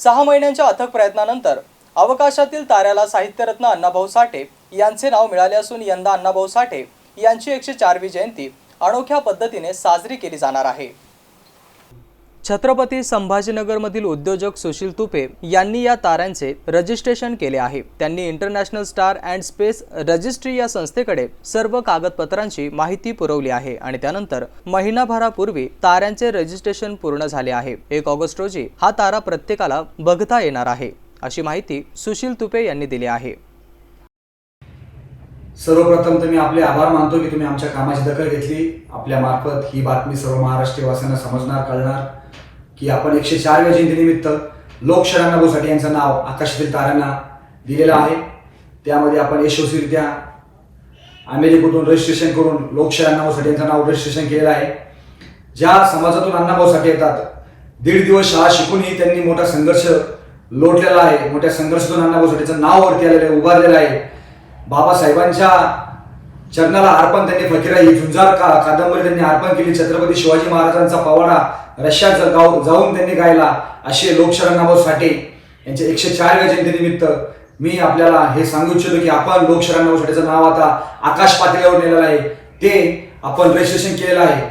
सहा महिन्यांच्या अथक प्रयत्नानंतर अवकाशातील ताऱ्याला साहित्यरत्न अण्णाभाऊ साठे यांचे नाव मिळाले असून यंदा अण्णाभाऊ साठे यांची एकशे चारवी जयंती अनोख्या पद्धतीने साजरी केली जाणार आहे. छत्रपती संभाजीनगरमधील उद्योजक सुशील तुपे यांनी या ताऱ्यांचे रजिस्ट्रेशन केले आहे. त्यांनी International Star and Space Registry या संस्थेकडे सर्व कागदपत्रांची माहिती पुरवली आहे आणि त्यानंतर महिनाभरापूर्वी ताऱ्यांचे रजिस्ट्रेशन पूर्ण झाले आहे. एक ऑगस्ट रोजी हा तारा प्रत्येकाला बघता येणार आहे अशी माहिती सुशील तुपे यांनी दिली आहे. सर्वप्रथम तर मी आपले आभार मानतो की तुम्ही आमच्या कामाची दखल घेतली. आपल्या मार्फत ही बातमी सर्व महाराष्ट्रवासियांना समजणार कळणार की आपण एकशे चारव्या जयंतीनिमित्त लोकशरण भाऊसाठी यांचं नाव आकाशातील ताऱ्यांना दिलेलं आहे. त्यामध्ये आपण यशस्वीरित्या अमेरिकेतून रजिस्ट्रेशन करून लोकशरण भाऊसाठी यांचं नाव रजिस्ट्रेशन केलेलं आहे. ज्या समाजातून अण्णाभाऊसाठी येतात दीड दिवस शाळा शिकूनही त्यांनी मोठा संघर्ष लोटलेला आहे. मोठ्या संघर्षातून अण्णाभाऊसाठीचं नाव वरती आलेलं आहे उभारलेलं आहे. बाबासाहेबांच्या चरणाला अर्पण त्यांनी फकीरा ही झुंजार का कादंबरी त्यांनी अर्पण केली. छत्रपती शिवाजी महाराजांचा पवाडा रशियात गाव जाऊन त्यांनी गायला. असे लोकशरणभाऊ साठे यांच्या एकशे चारव्या जयंतीनिमित्त मी आपल्याला हे सांगू इच्छितो की आपण लोकशरणाभाऊ साठेचं नाव आता आकाश पातळीवर नेलेलं आहे. ते आपण रजिस्ट्रेशन केलेलं आहे.